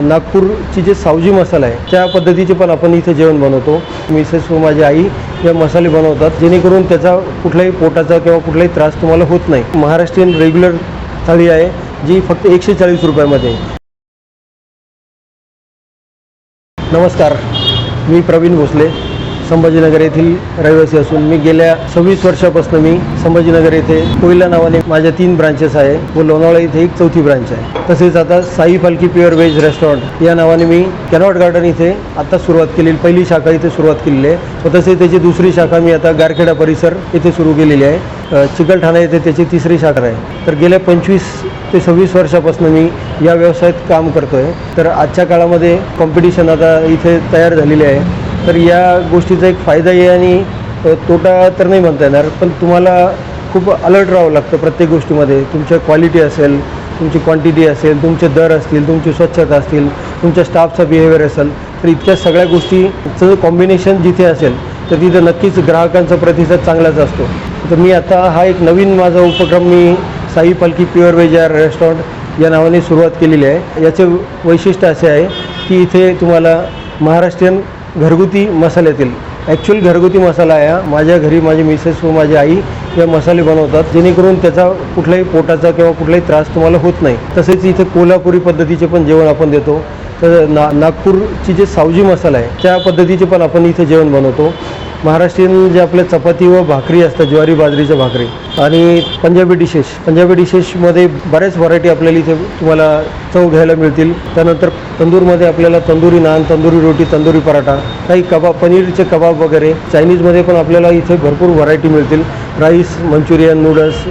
नागपूरची जे सावजी मसाला आहे त्या पद्धतीचे पण आपण इथे जेवण बनवतो. मिसेस व माझी आई या मसाले बनवतात जेणेकरून त्याचा कुठलाही पोटाचा किंवा कुठलाही त्रास तुम्हाला होत नाही. महाराष्ट्रीयन रेग्युलर थाळी आहे जी फक्त एकशे चाळीस रुपयामध्ये नमस्कार मी प्रवीण भोसले. संभाजीनगर येथील रहिवासी असून मी गेल्या सव्वीस वर्षापासून मी संभाजीनगर येथे कोयला नावाने माझ्या तीन ब्रांचेस आहे. व लोणावळा इथे एक चौथी ब्रांच आहे. तसेच आता Sai Palkhi pure veg restaurant या नावाने मी कॅनॉट गार्डन इथे आता सुरुवात केलेली पहिली शाखा इथे सुरुवात केलेली आहे. व तसेच त्याची दुसरी शाखा मी आता गारखेडा परिसर इथे सुरू केलेली आहे. चिकलठाणा येथे त्याची तिसरी शाखा आहे. तर गेल्या पंचवीस ते सव्वीस वर्षापासून मी या व्यवसायात काम करतो आहे तर आजच्या काळामध्ये कॉम्पिटिशन आता इथे तयार झालेली आहे. तर या गोष्टीचा एक फायदाही आहे आणि तोटा तर नाही म्हणता येणार पण तुम्हाला खूप अलर्ट राहावं लागतं प्रत्येक गोष्टीमध्ये. तुमच्या क्वालिटी असेल तुमची क्वांटिटी असेल तुमचे दर असतील तुमची स्वच्छता असतील तुमच्या स्टाफचा बिहेवियर असेल तर इतक्या सगळ्या गोष्टीचं कॉम्बिनेशन जिथे असेल तर तिथं नक्कीच ग्राहकांचा प्रतिसाद चांगलाच असतो. तर मी आता हा एक नवीन माझा उपक्रम मी Sai Palkhi pure veg R restaurant या नावाने सुरुवात केलेली आहे. याचे वैशिष्ट्य असे आहे की इथे तुम्हाला महाराष्ट्रीयन घरगुती मसाल्यातील. ॲक्च्युअल घरगुती मसाला आहे हा. माझ्या घरी माझी मिसेस व माझी आई या मसाले बनवतात जेणेकरून त्याचा कुठलाही पोटाचा किंवा कुठलाही त्रास तुम्हाला होत नाही. तसेच इथे कोल्हापुरी पद्धतीचे पण जेवण आपण देतो. तर ना नागपूरची जे सावजी मसाला आहे त्या पद्धतीचे पण आपण इथे जेवण बनवतो. महाराष्ट्रीयन जे आपल्या चपाती व भाकरी असतात ज्वारी बाजरीच्या भाकरी आणि पंजाबी डिशेस पंजाबी डिशेसमध्ये बऱ्याच व्हरायटी आपल्याला इथे तुम्हाला चव घ्यायला मिळतील. त्यानंतर तंदूरमध्ये आपल्याला तंदुरी नान तंदुरी रोटी तंदुरी पराठा काही कबाब पनीरचे कबाब वगैरे. चायनीजमध्ये पण आपल्याला इथे भरपूर व्हरायटी मिळतील. Rice Manchurian noodles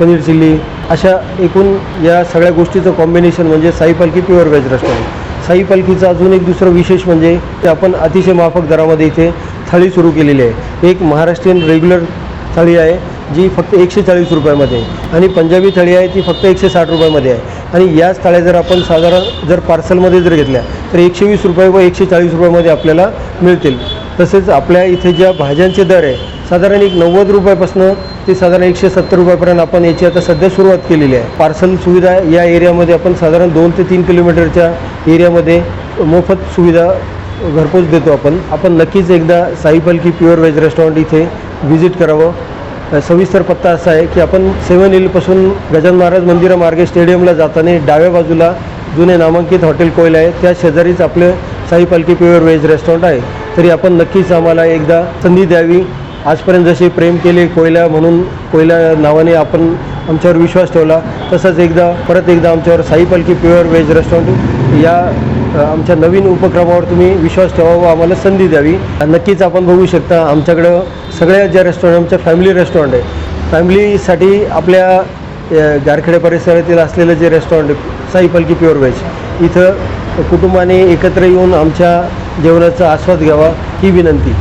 paneer chilli अशा एकूण या सगळ्या गोष्टीचं कॉम्बिनेशन म्हणजे Sai Palkhi pure veg restaurant Sai पालखीचं अजून एक दुसरं विशेष म्हणजे ते आपण अतिशय माफक दरामध्ये इथे थाळी सुरू केलेली आहे. एक महाराष्ट्रीयन रेग्युलर थाळी आहे जी फक्त एकशे चाळीस रुपयामध्ये आणि पंजाबी थाळी आहे ती फक्त एकशे साठ रुपयामध्ये आहे. आणि याच थाळ्या जर आपण साधारण जर पार्सलमध्ये जर घेतल्या तर एकशे वीस रुपये व एकशे चाळीस रुपयामध्ये आपल्याला मिळतील. तसेच आपल्या इथे ज्या भाज्यांचे दर आहे साधारण एक नव्वद रुपयापासून ते साधारण एकशे सत्तर रुपयापर्यंत आपण याची आता सध्या सुरुवात केलेली आहे. पार्सल सुविधा या एरियामध्ये आपण साधारण दोन ते तीन किलोमीटरच्या एरियामध्ये मोफत सुविधा घरपोच देतो आपण. आपण नक्कीच एकदा Sai Palkhi pure veg restaurant इथे व्हिजिट करावं. सविस्तर पत्ता असा आहे की आपण सेवन हिलपासून गजान महाराज मंदिरामार्गे स्टेडियमला जाताना डाव्या बाजूला जुने नामांकित हॉटेल कोयला आहे. त्या शेजारीच आपलं साई पालकी प्युअर व्हेज रेस्टॉरंट आहे. तरी आपण नक्कीच आम्हाला एकदा संधी द्यावी. आजपर्यंत जसे प्रेम केले कोयला म्हणून कोयला नावाने आपण आमच्यावर विश्वास ठेवला तसंच एकदा परत एकदा आमच्यावर साई पालकी प्युअर व्हेज रेस्टॉरंट या आमच्या नवीन उपक्रमावर तुम्ही विश्वास ठेवा व आम्हाला संधी द्यावी. नक्कीच आपण बघू शकता आमच्याकडं सगळ्या ज्या रेस्टॉरंट आमच्या फॅमिली रेस्टॉरंट आहे. फॅमिलीसाठी आपल्या गारखेडे परिसरातील असलेलं जे रेस्टॉरंट आहे साई पलकी प्युअर व्हेज इथं कुटुंबाने एकत्र येऊन आमच्या जेवणाचा आस्वाद घ्यावा ही विनंती.